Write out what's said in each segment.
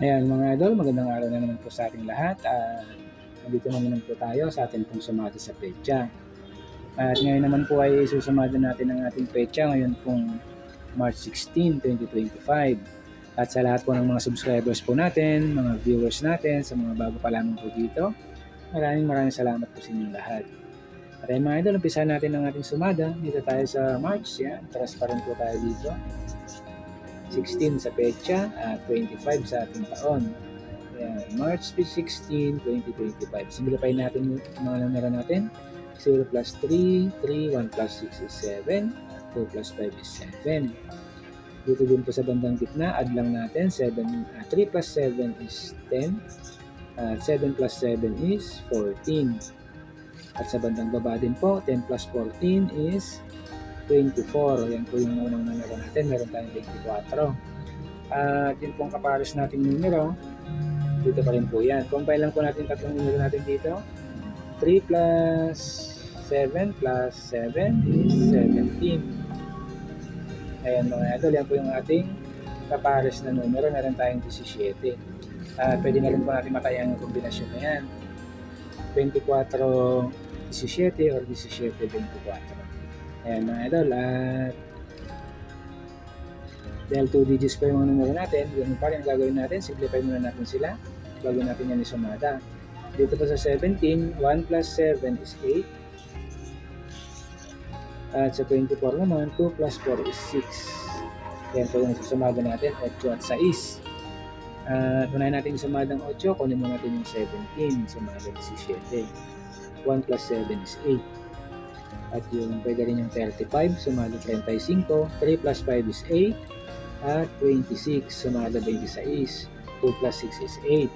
Ayan mga idol, magandang araw na naman po sa ating lahat. At nandito na naman po tayo sa ating pong sumada sa pecha. At ngayon naman po ay susumada natin ang ating pecha ngayon pong March 16, 2025. At sa lahat po ng mga subscribers po natin, mga viewers natin, sa mga bago pa lamang po dito, maraming maraming salamat po sa inyong lahat. At ayun mga idol, umpisa natin ang ating sumada. Dito tayo sa March, yan. Transparent po tayo dito. 16 sa pecha at 25 sa ating taon. Ayan, March 16, 2025. Simplify natin yung mga numero natin. 0 plus 3, 3, 1 plus 6 is 7, at 2 plus 5 is 7. Dito din po sa bandang gitna, add lang natin. 7, ah, 3 plus 7 is 10. At 7 plus 7 is 14. At sa bandang baba din po, 10 plus 14 is 24. Yan po yung unang numero natin. Meron tayong 24. At yun pong kapares nating numero. Dito pa rin po yan. Combine lang po natin tatlong numero natin dito. 3 plus 7 plus 7 is 17. Ayan mga idol, yan po yung ating kapares na numero. Meron tayong 17. At pwede na rin po natin matayan yung kombinasyon na yan. 24 17 or 17 24. Ayan mga idol, at dahil 2 digits pa yung mga numero natin, yun pa rin gagawin natin, simplify muna natin sila bago natin yan isumada. Dito po sa 17, 1 plus 7 is 8. At sa 24 naman, 2 plus 4 is 6. Yan po yung susumada natin, 8 at 6. At unahin natin isumada ng 8, kunin mo natin yung 17, sumada 17. 1 plus 7 is 8. At yung pwede rin yung 35, sumada 35. 3 plus 5 is 8. At 26, sumada 26. 2 plus 6 is 8.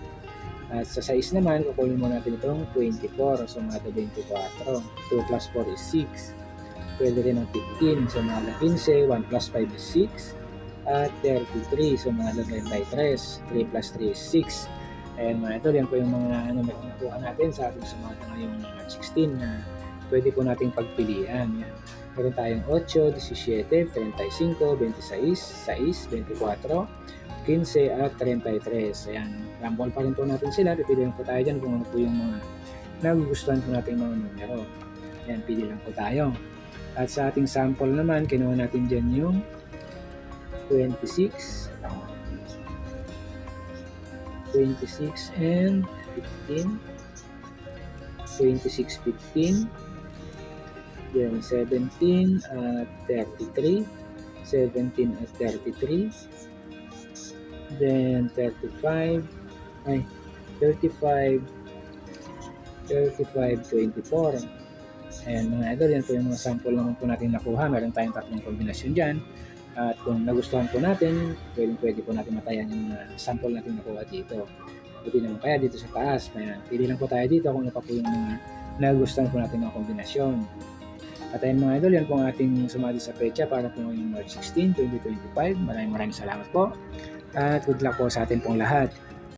At sa 6 naman, kukunin mo natin itong 24, sumada 24. 2 plus 4 is 6. Pwede rin ang 15, sumada 15. 1 plus 5 is 6. At 33, sumada 33. 3 plus 3 is 6. Ayan mga ito, yan po yung mga ano, na nakuha natin sa ating sumada ngayong March 16 na pwede po nating pagpilian. Meron tayong 8, 17, 35, 26, 6, 24, 15 at 33. Ayan, rambol pa rin po natin sila. Pipilihan po tayo dyan kung ano po yung mga nagugustuhan po natin mga numero. Ayan, pili lang po tayo. At sa ating sample naman, kinuha natin dyan yung 26, 26 and 15, 26, 15, then 17 at 33, 17 at 33, then 35, ay, 35, 35, 24. Ayan mga idol, yan po yung mga sample naman po natin nakuha. Meron tayong tatlong kombinasyon dyan. At kung nagustuhan po natin, pwede, pwede po natin matayan yung mga sample natin nakuha dito. Pwede naman kaya dito sa taas. Ayan, pili lang po tayo dito kung ano pa po yung mga nagustuhan po natin ng kombinasyon. At ayun mga idol, yan po ang ating sumali sa pecha para po ngayong March 16, 2025. Maraming maraming salamat po. At good luck po sa atin pong lahat.